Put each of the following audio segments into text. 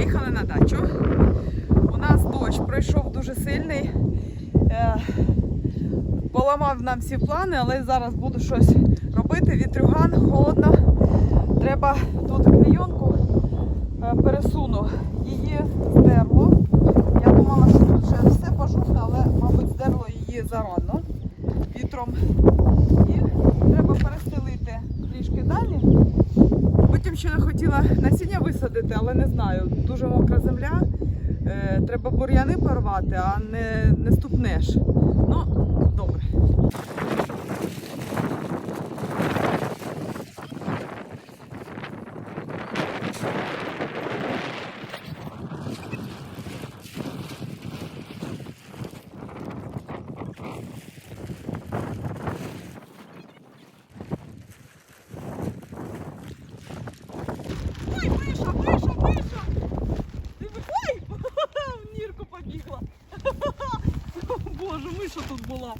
приїхали на дачу. У нас дощ пройшов дуже сильний. Е, поламав нам всі плани, але зараз буду щось робити. Вітрюган, холодно. Треба тут клейонку е, пересуну. Її здерло. Я думала, що тут вже все пожовтно, але, мабуть, здерло її зарано вітром. І треба перестелити трішки далі. Потім хотіла насіння висадити, але не знаю. Дуже мокра земля. Е, треба бур'яни порвати, а не, не ступнеш. Ну, добре. Ой, миша, миша, миша! Диви- Ой! В нірку побігла. Боже, миша тут була.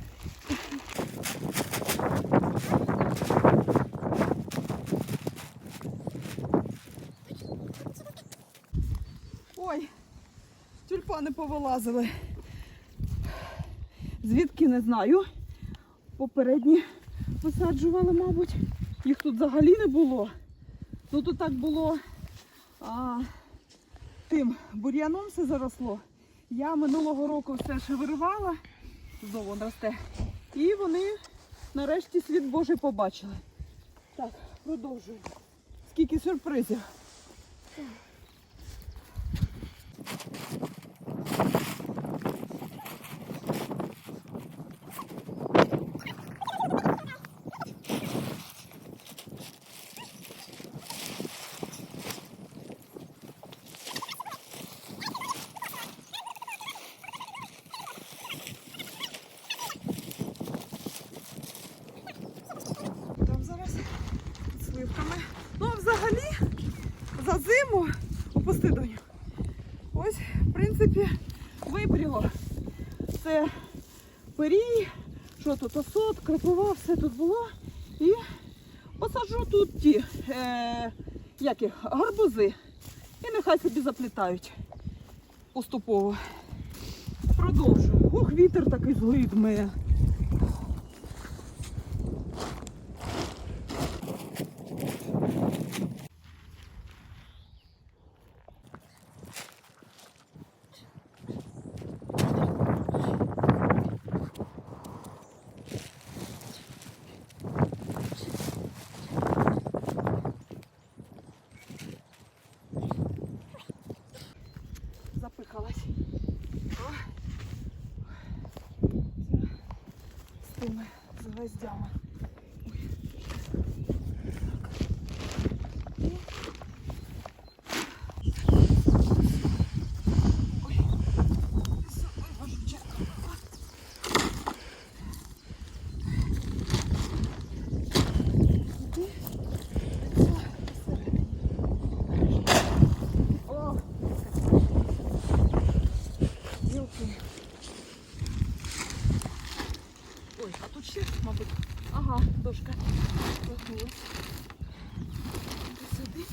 Ой, тюльпани повилазили. Звідки не знаю. Попередні висаджували, мабуть. Їх тут взагалі не було. Ну тут так було а, тим бур'яном все заросло. Я минулого року все ще виривала, знову росте. І вони нарешті світ Божий побачили. Так, продовжую. Скільки сюрпризів. Там зараз з сливками. Ну, а взагалі, за зиму, опусти доню. Ось, в принципі, випріло. Це пирій, що тут, осот, крапива, все тут було. І посаджу тут ті, е, як гарбузи. І нехай собі заплітають поступово. Продовжую. Ох, вітер такий злий Don't. Ой, а тут ще, мабуть. Ага, дошка. Прогнулась. Іди сюди.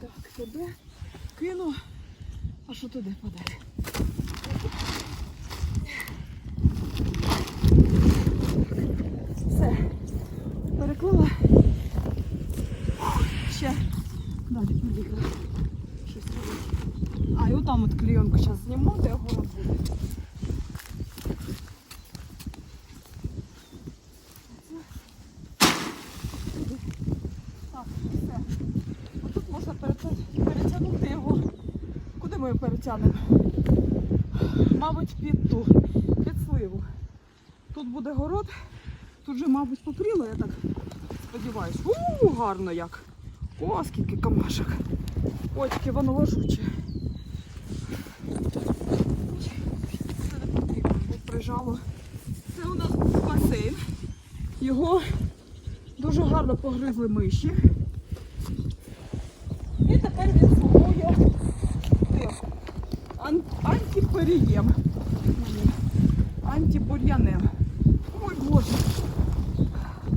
Так, тебе кину. А що туди подалі? Все. Переклала. Ще далі побігла. Щось робити. А, і отам от клейонку зараз зніму, де город буде. Туди. Так, все. Отут можна перетягнути його. Куди ми його перетягнемо? Мабуть, під ту, під сливу. Тут буде город. Тут же, мабуть, попріло, я так сподіваюсь. У, гарно як. О, скільки камашок. Ой, таке воно ложуче. Це не прижало. Це у нас був басейн. Його дуже гарно погризли миші. І тепер він слугує ан- антиперієм. Антибур'янем. Ой, Боже.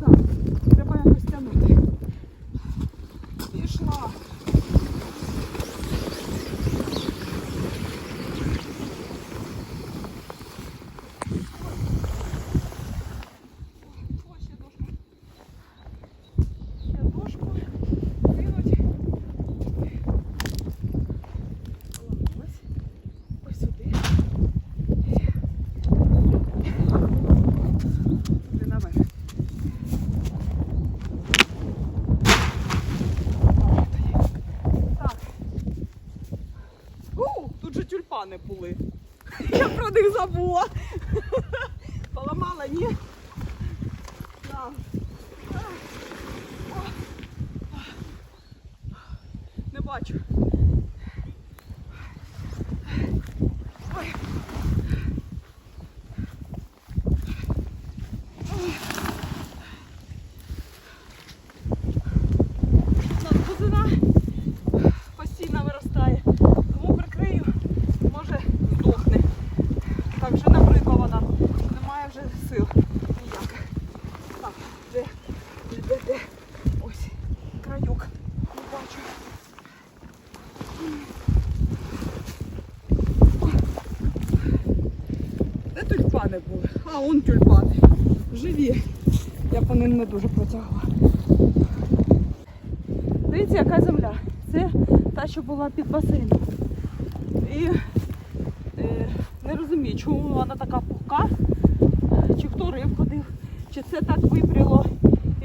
Так, треба якось тюльпани були. Я про них забула. Поламала, ні? Не бачу. Ой. У нас бузина постійно виростає. Тому прикрию, може здохне. Так вже набридла вона. Немає вже сил ніяких. Так, де, де, де, де? Ось, краюк. Не бачу. Де тюльпани були? А, он тюльпани. Живі. Я по ним не дуже протягла. Дивіться, яка земля. Це та, що була під басейном. І е, не розумію, чому вона така пухка, чи хто риб ходив, чи це так випряло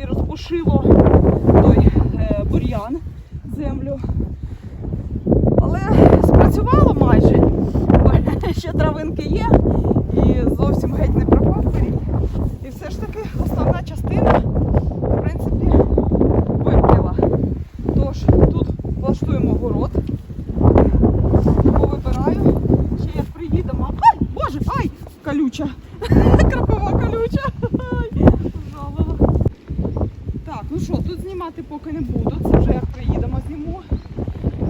і розпушило той е, бур'ян землю. Але спрацювало майже. Бо Ще травинки є і зовсім геть не пропав пирій. І все ж таки основна частина, в принципі, випряла. Тож тут влаштуємо город, повибираю. Ще як приїдемо. Ай, боже, ай! Колюча. Крапива колюча. Ай, жалила. Так, ну що, тут знімати поки не буду. Це вже як приїдемо зніму.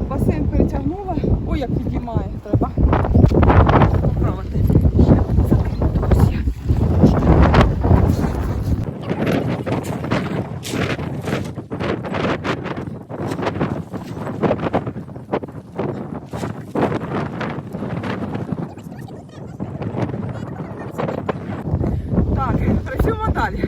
Басейн перетягнула. Ой, як підіймає, треба. Поправити. Ще закрити ось я. Так, працюємо далі.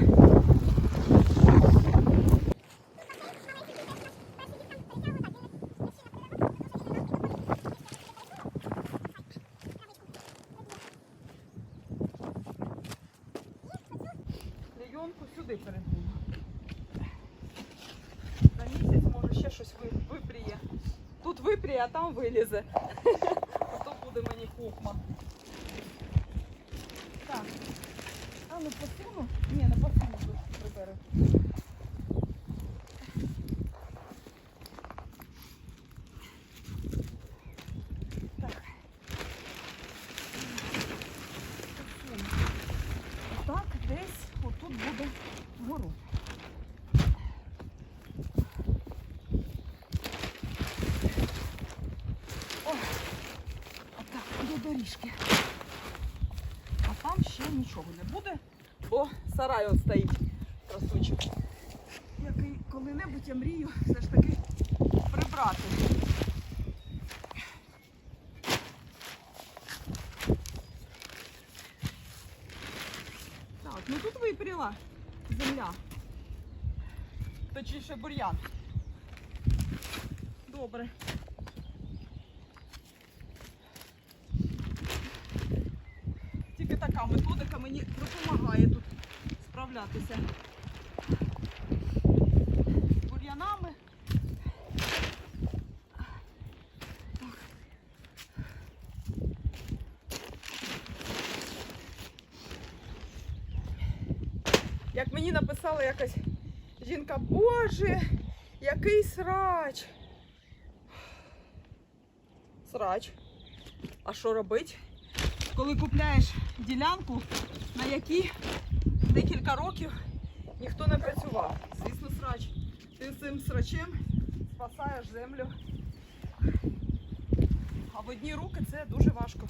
Клейонку сюди передвину. За місяць може ще щось ви- випріє. Тут а там вилізе. То буде мені кухма. Так. А ну посуну? Ні, не посуну приберу. Так, десь отут буде город. О, доріжки. А там ще нічого не буде, бо сарай он стоїть красунчик. Який коли-небудь я мрію все ж таки прибрати. Так, ну тут випріла земля. Точніше бур'ян. Добре. Тільки така методика мені допомагає тут справлятися з бур'янами. Так. Як мені написала якась жінка, боже, який срач. Срач. А що робить? Коли купляєш ділянку, на якій декілька років ніхто не працював. Звісно, срач. Ти цим срачем спасаєш землю. А в одні руки це дуже важко.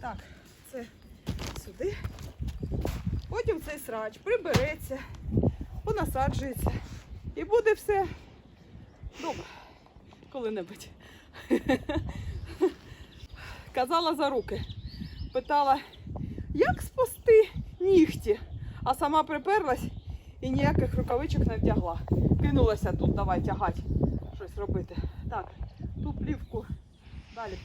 Так, це сюди. Потім цей срач прибереться, понасаджується. І буде все добре. Коли-небудь. Казала за руки. Питала, як спасти нігті? А сама приперлась і ніяких рукавичок не вдягла. Кинулася тут, давай тягати, щось робити. Так, ту плівку далі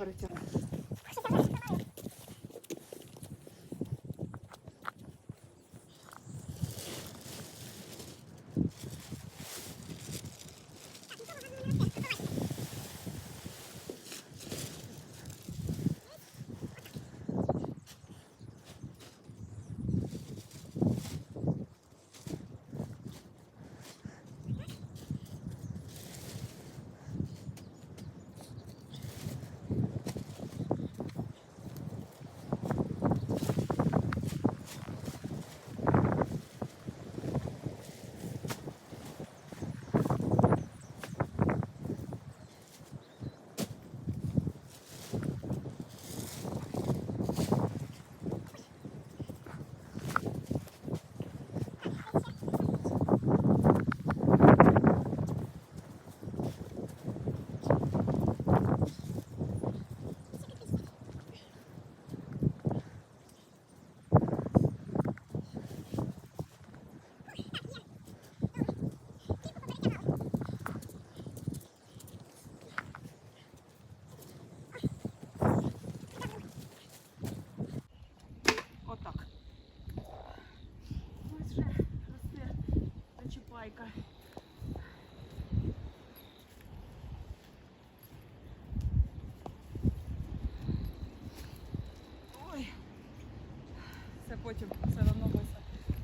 перетягну.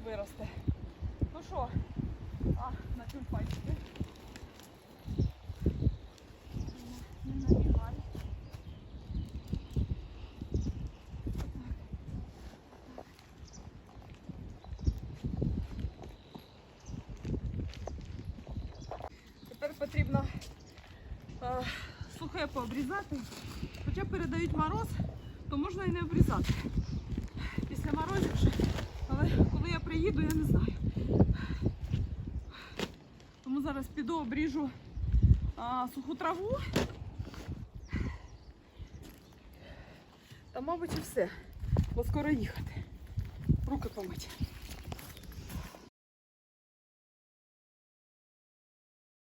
виросте. Ну що, а, на тюльпанчики. Не набігай. Тепер потрібно е, сухе пообрізати. Хоча передають мороз, то можна і не обрізати. Після морозів вже. Але коли я приїду, я не знаю. Тому зараз піду обріжу а, суху траву. Та, мабуть, і все. Бо скоро їхати. Руки помить.